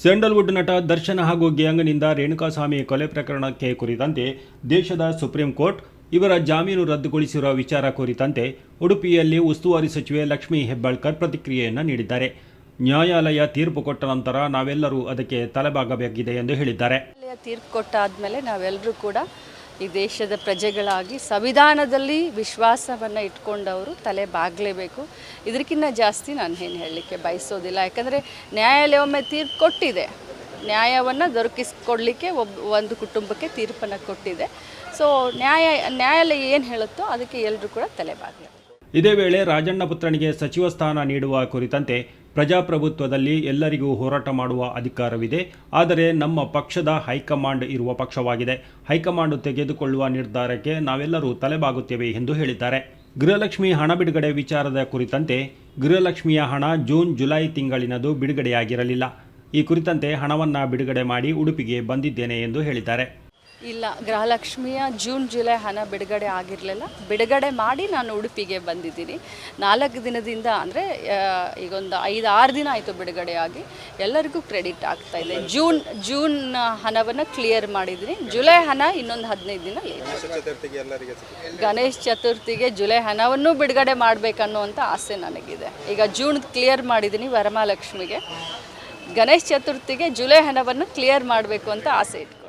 Sandalwood ನಟ ದರ್ಶನ್ ಹಾಗೂ ಗ್ಯಾಂಗ್ನಿಂದ ರೇಣುಕಾಸ್ವಾಮಿ ಕೊಲೆ ಪ್ರಕರಣಕ್ಕೆ ಕುರಿತಂತೆ ದೇಶದ ಸುಪ್ರೀಂ ಕೋರ್ಟ್ ಇವರ ಜಾಮೀನು ರದ್ದುಗೊಳಿಸಿರುವ ವಿಚಾರ ಕುರಿತಂತೆ ಉಡುಪಿಯಲ್ಲಿ ಉಸ್ತುವಾರಿ ಸಚಿವೆ ಲಕ್ಷ್ಮೀ ಹೆಬ್ಬಾಳ್ಕರ್ ಪ್ರತಿಕ್ರಿಯೆಯನ್ನು ನೀಡಿದ್ದಾರೆ. ನ್ಯಾಯಾಲಯ ತೀರ್ಪು ಕೊಟ್ಟ ನಂತರ ನಾವೆಲ್ಲರೂ ಅದಕ್ಕೆ ತಲೆಬಾಗಬೇಕಿದೆ ಎಂದು ಹೇಳಿದ್ದಾರೆ. ತೀರ್ಪು ಕೊಟ್ಟಾದ್ಮೇಲೆ ನಾವೆಲ್ಲರೂ ಕೂಡ ಈ ದೇಶದ ಪ್ರಜೆಗಳಾಗಿ ಸಂವಿಧಾನದಲ್ಲಿ ವಿಶ್ವಾಸವನ್ನು ಇಟ್ಕೊಂಡವರು ತಲೆ ಬಾಗಲೇಬೇಕು. ಇದಕ್ಕಿಂತ ಜಾಸ್ತಿ ನಾನು ಏನು ಹೇಳಲಿಕ್ಕೆ ಬಯಸೋದಿಲ್ಲ. ಯಾಕಂದರೆ ನ್ಯಾಯಾಲಯ ಒಮ್ಮೆ ತೀರ್ಪು ಕೊಟ್ಟಿದೆ. ನ್ಯಾಯವನ್ನು ದೊರಕಿಸ್ಕೊಡ್ಲಿಕ್ಕೆ ಒಬ್ಬ ಒಂದು ಕುಟುಂಬಕ್ಕೆ ತೀರ್ಪನ್ನು ಕೊಟ್ಟಿದೆ. ಸೊ ನ್ಯಾಯ, ನ್ಯಾಯಾಲಯ ಏನು ಹೇಳುತ್ತೋ ಅದಕ್ಕೆ ಎಲ್ಲರೂ ಕೂಡ ತಲೆ ಬಾಗಲೇಬೇಕು. ಇದೇ ವೇಳೆ ರಾಜಣ್ಣ ಪುತ್ರನಿಗೆ ಸಚಿವ ಸ್ಥಾನ ನೀಡುವ ಕುರಿತಂತೆ ಪ್ರಜಾಪ್ರಭುತ್ವದಲ್ಲಿ ಎಲ್ಲರಿಗೂ ಹೋರಾಟ ಮಾಡುವ ಅಧಿಕಾರವಿದೆ. ಆದರೆ ನಮ್ಮ ಪಕ್ಷದ ಹೈಕಮಾಂಡ್ ಇರುವ ಪಕ್ಷವಾಗಿದೆ. ಹೈಕಮಾಂಡ್ ತೆಗೆದುಕೊಳ್ಳುವ ನಿರ್ಧಾರಕ್ಕೆ ನಾವೆಲ್ಲರೂ ತಲೆಬಾಗುತ್ತೇವೆ ಎಂದು ಹೇಳಿದ್ದಾರೆ. ಗೃಹಲಕ್ಷ್ಮಿ ಹಣ ಬಿಡುಗಡೆ ವಿಚಾರದ ಕುರಿತಂತೆ ಗೃಹಲಕ್ಷ್ಮಿಯ ಹಣ ಜೂನ್, ಜುಲೈ ತಿಂಗಳಿನದು ಬಿಡುಗಡೆಯಾಗಿರಲಿಲ್ಲ. ಈ ಕುರಿತಂತೆ ಹಣವನ್ನು ಬಿಡುಗಡೆ ಮಾಡಿ ಉಡುಪಿಗೆ ಬಂದಿದ್ದೇನೆ ಎಂದು ಹೇಳಿದ್ದಾರೆ. ಇಲ್ಲ ಗೃಹಲಕ್ಷ್ಮಿಯ ಜೂನ್ ಜುಲೈ ಹಣ ಬಿಡುಗಡೆ ಆಗಿರಲಿಲ್ಲ. ಬಿಡುಗಡೆ ಮಾಡಿ ನಾನು ಉಡುಪಿಗೆ ಬಂದಿದ್ದೀನಿ. ನಾಲ್ಕು ದಿನದಿಂದ ಅಂದರೆ ಈಗೊಂದು ಐದು ಆರು ದಿನ ಆಯಿತು ಬಿಡುಗಡೆ ಆಗಿ. ಎಲ್ಲರಿಗೂ ಕ್ರೆಡಿಟ್ ಆಗ್ತಾ ಇದೆ. ಜೂನ್ ಜೂನ್ ಹಣವನ್ನು ಕ್ಲಿಯರ್ ಮಾಡಿದ್ದೀನಿ. ಜುಲೈ ಹಣ ಇನ್ನೊಂದು ಹದಿನೈದು ದಿನ ಲೇಟ್ ಗಣೇಶ್ ಚತುರ್ಥಿಗೆ ಜುಲೈ ಹಣವನ್ನು ಬಿಡುಗಡೆ ಮಾಡಬೇಕನ್ನುವಂಥ ಆಸೆ ನನಗಿದೆ. ಈಗ ಜೂನ್ ಕ್ಲಿಯರ್ ಮಾಡಿದ್ದೀನಿ ವರಮಹಾಲಕ್ಷ್ಮಿಗೆ. ಗಣೇಶ್ ಚತುರ್ಥಿಗೆ ಜುಲೈ ಹಣವನ್ನು ಕ್ಲಿಯರ್ ಮಾಡಬೇಕು ಅಂತ ಆಸೆ ಇಟ್ಕೊಂಡು